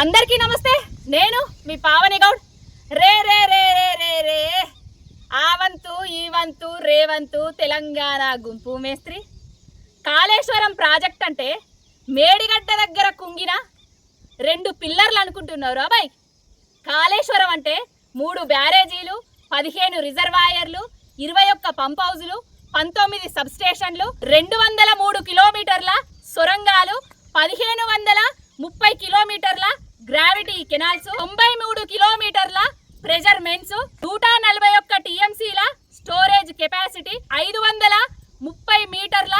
అందరికీ నమస్తే. నేను మీ పావని గౌడ్. రే రే రే రే రే రే. ఆ వంతు ఈ వంతు రేవంతు తెలంగాణ గుంపు మేస్త్రి. కాళేశ్వరం ప్రాజెక్ట్ అంటే మేడిగడ్డ దగ్గర కుంగిన రెండు పిల్లర్లు అనుకుంటున్నారు అబ్బాయి కాళేశ్వరం అంటే మూడు బ్యారేజీలు పదిహేను రిజర్వాయర్లు ఇరవై ఒక్క పంప్ హౌజులు పంతొమ్మిది సబ్స్టేషన్లు రెండు వందల మూడు కిలోమీటర్ సొరంగాలు పదిహేను వందల ముప్పై కిలోమీటర్ల ఈ కెనాల్స్ తొంభై మూడు కిలోమీటర్ల ప్రెజర్ మెన్స్ నూట నలభై ఒక్క టీఎంసీల స్టోరేజ్ కెపాసిటీ ఐదు వందల ముప్పై మీటర్ల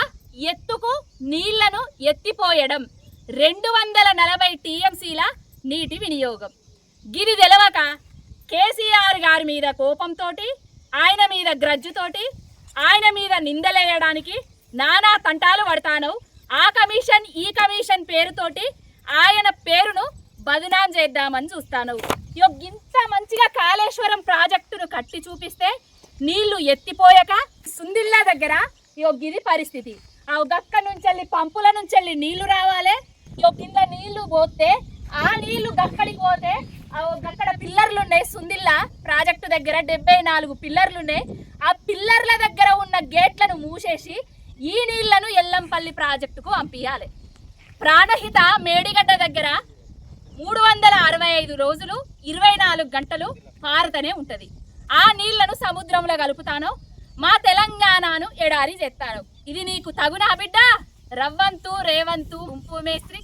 ఎత్తుకు నీళ్ళను ఎత్తిపోయడం రెండు వందల నలభై టీఎంసీల నీటి వినియోగం. గిది తెలవక కేసీఆర్ గారి మీద కోపంతోటి ఆయన మీద గ్రజ్జుతోటి ఆయన మీద నిందలేయడానికి నానా తంటాలు పడతాను ఆ కమిషన్ ఈ కమిషన్ పేరుతోటి ఆయన పేరును బదనాం చేద్దామని చూస్తాను. ఇగో ఇంత మంచిగా కాళేశ్వరం ప్రాజెక్టును కట్టి చూపిస్తే నీళ్ళు ఎత్తిపోయాక సుందిల్లా దగ్గర ఇగో పరిస్థితి. ఆ గక్క నుంచి పంపుల నుంచి నీళ్ళు రావాలి. ఇగో కింద నీళ్ళు పోతే ఆ నీళ్ళు గక్కడికి పోతే ఆ పిల్లర్లు ఉన్నాయి సుందిల్లా ప్రాజెక్టు దగ్గర డెబ్బై నాలుగు పిల్లర్లు ఉన్నాయి ఆ పిల్లర్ల దగ్గర ఉన్న గేట్లను మూసేసి ఈ నీళ్ళను ఎల్లంపల్లి ప్రాజెక్టుకు పంపించాలి ప్రాణహిత మేడిగడ్డ దగ్గర మూడు వందల అరవై ఐదు రోజులు ఇరవై నాలుగు గంటలు పారుతనే ఉంటుంది. ఆ నీళ్ళను సముద్రంలో కలుపుతాను మా తెలంగాణను ఎడారి చేస్తాను. ఇది నీకు తగునా బిడ్డ? రవ్వంతు రేవంతు ఉంపు మేస్త్రి